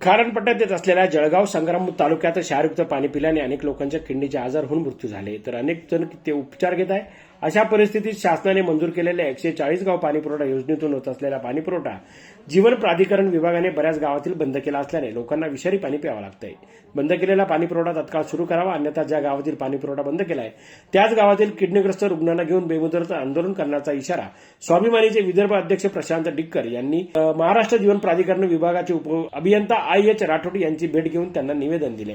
खारणपट्ट्यात येत असलेल्या जळगाव संग्राम तालुक्यात क्षारयुक्त पाणी पिल्याने अनेक लोकांच्या किडनीचे आजार होऊन मृत्यू झाले. तर अनेक जण ते उपचार घेत आहे अशा परिस्थितीत शासनाने मंजूर केलेल्या एकशे चाळीस गाव पाणीपुरवठा योजनेतून होत असलेला पाणीपुरवठा जीवन प्राधिकरण विभागाने बऱ्याच गावातील बंद केला असल्याने लोकांना विषारी पाणी प्यावं लागतंय. बंद केलेला पाणीपुरवठा तत्काळ सुरू करावा अन्यथा ज्या गावातील पाणीपुरवठा बंद केलाय त्याच गावातील किडनीग्रस्त रुग्णांना घेऊन बेमुदरचं आंदोलन करण्याचा इशारा स्वाभिमानीचे विदर्भ अध्यक्ष प्रशांत डिक्कर यांनी महाराष्ट्र जीवन प्राधिकरण विभागाचे उप अभियंता आय एच राठोड यांची भेट घेऊन त्यांना निवेदन दिले.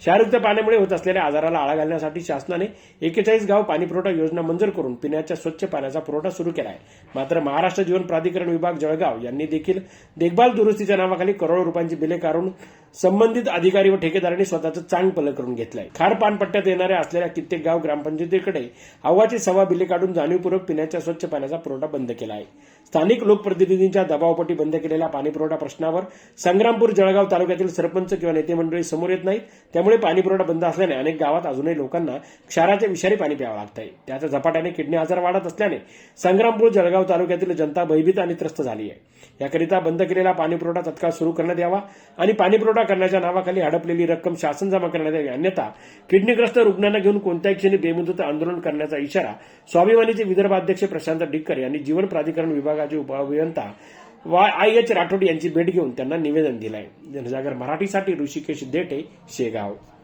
क्षारयुक्त पाण्यामुळे होत असलेल्या आजाराला आळा घालण्यासाठी शासनाने एकेचाळीस गाव पाणीपुरवठा योजना मंजूर करून पिण्याच्या स्वच्छ पाण्याचा पुरवठा सुरू केला आहे मात्र महाराष्ट्र जीवन प्राधिकरण विभाग जळगाव यांनी देखील देखभाल दुरुस्तीच्या नावाखाली करोडो रुपयांची बिले काढून संबंधित अधिकारी व ठेकेदारांनी स्वतःचं चांग पल करून घेतलंय. खार पानपट्ट्यात येणाऱ्या असलेल्या कित्येक गाव ग्रामपंचायतीकडे हवाची सव्वा बिले काढून जाणीवपूर्वक पिण्याच्या स्वच्छ पाण्याचा पुरवठा बंद केला आहे स्थानिक लोकप्रतिनिधींच्या दबावपोटी बंद केलेल्या पाणीपुरवठा प्रश्नावर संग्रामपूर जळगाव तालुक्यातील सरपंच किंवा नेते मंडळी समोर येत नाहीत. त्यामुळे पाणीपुरवठा बंद असल्याने अनेक गावात अजूनही लोकांना क्षाराचे विषारी पाणी प्यावं लागतंय. आहे झपाट्याने किडनी आजार वाढत असल्याने संग्रामपूर जळगाव तालुक्यातील जनता भयभीत आणि त्रस्त झाली आहे याकरिता बंद केलेला पाणीपुरवठा तत्काळ सुरू करण्यात यावा आणि पाणीपुरवठा करण्याच्या नावाखाली हडपलेली रक्कम शासन जमा करण्यात यावी. अन्यथा किडनीग्रस्त रुग्णांना घेऊन कोणत्याही क्षणी बेमुदत आंदोलन करण्याचा इशारा स्वाभिमानीचे विदर्भाध्यक्ष प्रशांत डिक्कर यांनी जीवन प्राधिकरण विभागाचे उपअभियंता वाय. आय. एच. राठोड यांची भेट घेऊन त्यांना निवेदन दिलं आहे जनजागर मराठीसाठी ऋषिकेश देठे शेगाव.